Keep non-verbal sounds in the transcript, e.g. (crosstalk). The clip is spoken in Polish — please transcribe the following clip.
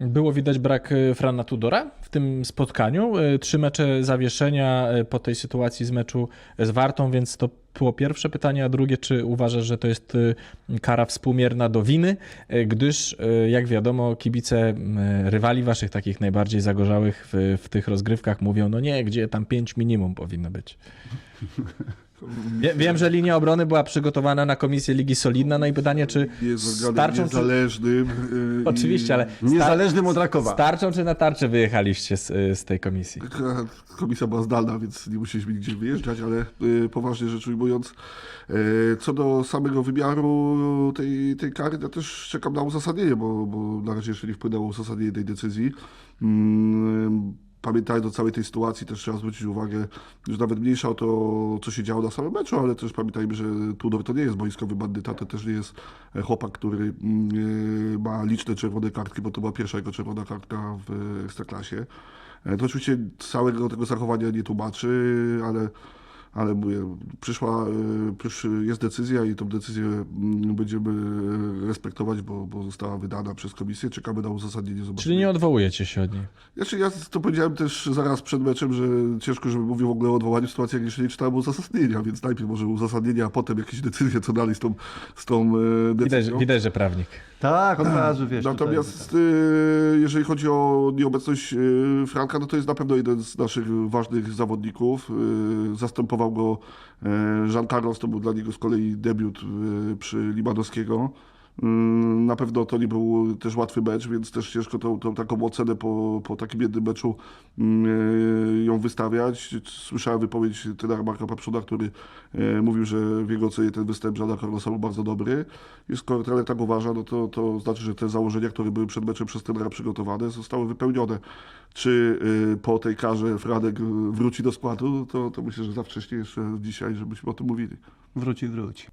było widać brak e, Frana Tudora w tym spotkaniu. E, Trzy mecze zawieszenia e, po tej sytuacji z meczu z Wartą, więc to było pierwsze pytanie, a drugie, czy uważasz, że to jest kara współmierna do winy, gdyż jak wiadomo kibice rywali waszych takich najbardziej zagorzałych w, w tych rozgrywkach mówią, no nie, gdzie tam pięć minimum powinno być. (laughs) Wie, wiem, że linia obrony była przygotowana na komisję Ligi Solidna, no i pytanie, czy Jest starczą, czy... niezależnym. yy, i- Oczywiście, ale star- Niezależnym od Rakowa. starczą czy na tarczę wyjechaliście z, z tej komisji? Taka Komisja była zdalna, więc nie musieliśmy nigdzie wyjeżdżać, ale y, poważnie rzecz ujmując, y, co do samego wymiaru tej, tej kary, ja też czekam na uzasadnienie, bo, bo na razie jeszcze nie wpłynęło uzasadnienie tej decyzji. Mm, Pamiętając o całej tej sytuacji, też trzeba zwrócić uwagę, że nawet mniejsza o to, co się działo na samym meczu, ale też pamiętajmy, że Tudor to nie jest boiskowy bandyta, to też nie jest e, chłopak, który mm, y, ma liczne czerwone kartki, bo to była pierwsza jego czerwona kartka w Ekstraklasie. E, To oczywiście całego tego zachowania nie tłumaczy, ale, ale mówię, przyszła, przysz, jest decyzja i tą decyzję mm, będziemy e, respektować, bo, bo została wydana przez komisję. Czekamy na uzasadnienie. Zobaczymy. Czyli nie odwołujecie się od niej. Znaczy ja to powiedziałem też zaraz przed meczem, że ciężko, żeby mówił w ogóle o odwołaniu w sytuacji, jak jeszcze nie czytałem uzasadnienia, więc najpierw może uzasadnienie, a potem jakieś decyzje, co dalej z tą, z tą Widać, decyzją. widać, że prawnik. Tak, od razu wiesz. Natomiast tutaj, y, jeżeli chodzi o nieobecność y, Franka, no to jest na pewno jeden z naszych ważnych zawodników. Y, Zastępował go y, Jean Carlos, to był dla niego z kolei debiut y, przy Limanowskiego. Y, Na pewno to nie był też łatwy mecz, więc też ciężko tą, tą taką ocenę po, po takim jednym meczu y, ją wystawiać. Słyszałem wypowiedź trenera Marka Papszuna, który y, mówił, że w jego ocenie ten występ Jeana Carlosa był bardzo dobry. I skoro trener tak uważa, no to, to znaczy, że te założenia, które były przed meczem przez trenera przygotowane, zostały wypełnione. Czy y, po tej karze Franek y, wróci do składu, to, to myślę, że za wcześnie jeszcze dzisiaj, żebyśmy o tym mówili. Wróci, wróci.